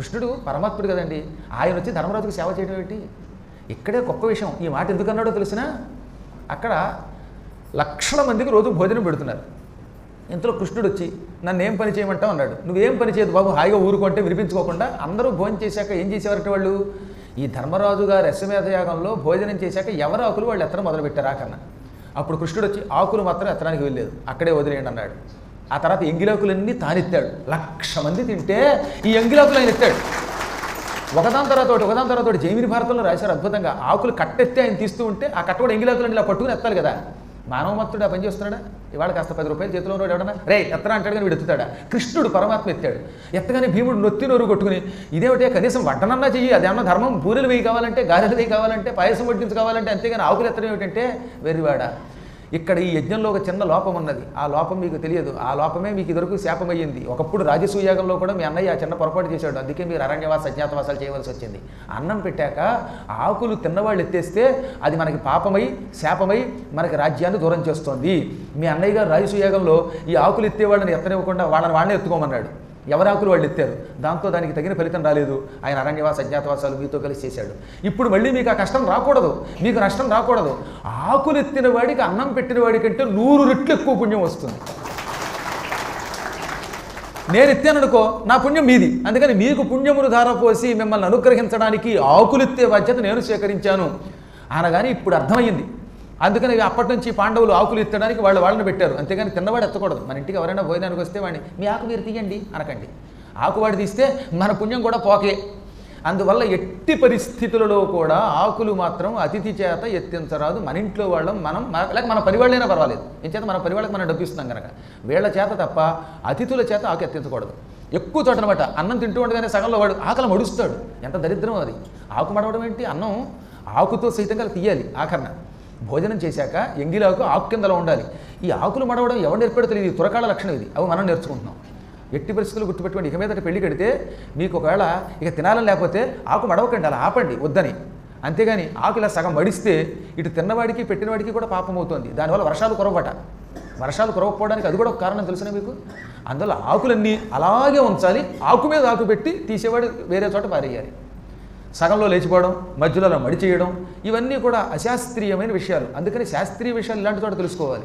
కృష్ణుడు పరమాత్ముడు కదండి. ఆయన వచ్చి ధర్మరాజుకు సేవ చేయడం ఏంటి? ఇక్కడే గొప్ప విషయం. ఈ మాట ఎందుకన్నాడో తెలిసినా అక్కడ లక్షల మందికి రోజు భోజనం పెడుతున్నారు. ఇంతలో కృష్ణుడు వచ్చి నన్ను ఏం పని చేయమంటావు? అన్నాడు. నువ్వేం పని చేయదు బాబు హాయిగా ఊరుకుంటే వినిపించుకోకుండా అందరూ భోజనం చేశాక ఏం చేసేవారట వాళ్ళు? ఈ ధర్మరాజు గారి అశ్వమేధ యాగంలో భోజనం చేశాక ఎవరు ఆకులు వాళ్ళు ఎత్తడం మొదలుపెట్టారు? కన్నా అప్పుడు కృష్ణుడు వచ్చి ఆకులు మాత్రం ఎత్తడానికి వెళ్ళలేదు అక్కడే వదిలేయండి అన్నాడు. ఆ తర్వాత ఎంగిలోకులన్నీ తానెత్తాడు లక్ష మంది తింటే ఈ ఎంగిలోకులు ఆయన ఎత్తాడు. ఒకదాని తర్వాత ఒకటి ఒకదాని తర్వాత ఒకటి జైమిని భారతంలో రాశారు అద్భుతంగా. ఆకులు కట్టెత్తే ఆయన తీస్తూ ఉంటే ఆ కట్ట కూడా ఎంగిలోకులు ఇలా పట్టుకుని ఎత్తాలి కదా. మానవ మత్తుడు ఆ పని చేస్తున్నాడా? ఇవాళ కాస్త పది రూపాయలు చేతిలో ఉన్నాడు ఎవడన్నా? రే ఎత్తరా అంటాడు కానీ వీడు ఎత్తుతాడా? కృష్ణుడు పరమాత్మ ఎత్తాడు. ఎత్తగానే భీముడు నొత్తి నోరు కొట్టుకుని ఇదేమిటే కనీసం వడ్డనన్నా చెయ్యి. అదేమన్నా ధర్మం? పూరెలు వేయి కావాలంటే గారెలు వేయి కావాలంటే పాయసం వడ్డించు కావాలంటే అంతేగాని ఆకులు ఎత్తడం ఏమిటంటే వెర్రివాడ. ఇక్కడ ఈ యజ్ఞంలో ఒక చిన్న లోపం ఉన్నది. ఆ లోపం మీకు తెలియదు. ఆ లోపమే మీకు ఇదివరకు శాపమయ్యింది. ఒకప్పుడు రాజసూయాగంలో కూడా మీ అన్నయ్య ఆ చిన్న పొరపాటు చేశాడు. అందుకే మీరు అరణ్యవాస అజ్ఞాతవాసాలు చేయవలసి వచ్చింది. అన్నం పెట్టాక ఆకులు తిన్నవాళ్ళు ఎత్తేస్తే అది మనకి పాపమై శాపమై మనకి రాజ్యాన్ని దూరం చేస్తోంది. మీ అన్నయ్య గారు రాజసూయాగంలో ఈ ఆకులు ఎత్తేవాళ్ళని ఎత్తనివ్వకుండా వాళ్ళని వాళ్ళని ఎత్తుకోమన్నాడు. ఎవరాకులు ఆకులు వాళ్ళు ఎత్తారు. దాంతో దానికి తగిన ఫలితం రాలేదు. ఆయన అరణ్యవాస అజ్ఞాతవాసాలు మీతో కలిసి చేశాడు. ఇప్పుడు మళ్ళీ మీకు ఆ కష్టం రాకూడదు. మీకు నష్టం రాకూడదు. ఆకులు ఎత్తిన వాడికి అన్నం పెట్టిన వాడికంటే నూరు రెట్లు ఎక్కువ పుణ్యం వస్తుంది. నేను ఎత్తాననుకో నా పుణ్యం మీది. అందుకని మీకు పుణ్యమును ధారపోసి మిమ్మల్ని అనుగ్రహించడానికి ఆకులెత్తే బాధ్యత నేను స్వీకరించాను. అనగాని ఇప్పుడు అర్థమయ్యింది. అందుకని అప్పటి నుంచి పాండవులు ఆకులు ఎత్తడానికి వాళ్ళు వాళ్ళని పెట్టారు. అంతేగాని తిన్నవాడు ఎత్తకూడదు. మన ఇంటికి ఎవరైనా భోజనానికి వస్తే వాడిని మీ ఆకు మీరు తీయండి అనకండి. ఆకువాడు తీస్తే మన పుణ్యం కూడా పోకే. అందువల్ల ఎట్టి పరిస్థితులలో కూడా ఆకులు మాత్రం అతిథి చేత ఎత్తించరాదు. మన ఇంట్లో వాళ్ళం మనం లేక మన పరివాళ్ళైనా పర్వాలేదు. ఏం చేత? మన పరివాళ్ళకి మనం డబ్బిస్తున్నాం కనుక వీళ్ళ చేత తప్ప అతిథుల చేత ఆకు ఎత్తించకూడదు. ఎక్కువ చోట అనమాట అన్నం తింటూ ఉండగానే సగంలో వాడు ఆకలి మడుస్తాడు. ఎంత దరిద్రం అది. ఆకు మడవడం ఏంటి? అన్నం ఆకుతో సహితంగా తీయాలి ఆఖరణ. భోజనం చేశాక ఎంగిలాకు ఆకు కిందలో ఉండాలి. ఈ ఆకులు మడవడం ఎవరు నేర్పాడో తెలియదు. తురకాల లక్షణం ఇది. అవి మనం నేర్చుకుంటున్నాం. ఎట్టి పరిస్థితులు గుర్తుపెట్టుకోండి. ఇక మీదట పెళ్ళి కడితే మీకు ఒకవేళ ఇక తినాలని లేకపోతే ఆకు మడవకండి. అలా ఆపండి. వద్దని. అంతేగాని ఆకు ఇలా సగం మడిస్తే ఇటు తిన్నవాడికి పెట్టినవాడికి కూడా పాపం అవుతుంది. దానివల్ల వర్షాలు కురవబట వర్షాలు కురవకపోవడానికి అది కూడా ఒక కారణం తెలుసునా మీకు? అందువల్ల ఆకులన్నీ అలాగే ఉంచాలి. ఆకు మీద ఆకు పెట్టి తీసేవాడు వేరే చోట పారేయాలి. సగంలో లేచిపోవడం మధ్యలో మడి చేయడం ఇవన్నీ కూడా అశాస్త్రీయమైన విషయాలు. అందుకని శాస్త్రీయ విషయాలు ఇలాంటి చోట తెలుసుకోవాలి.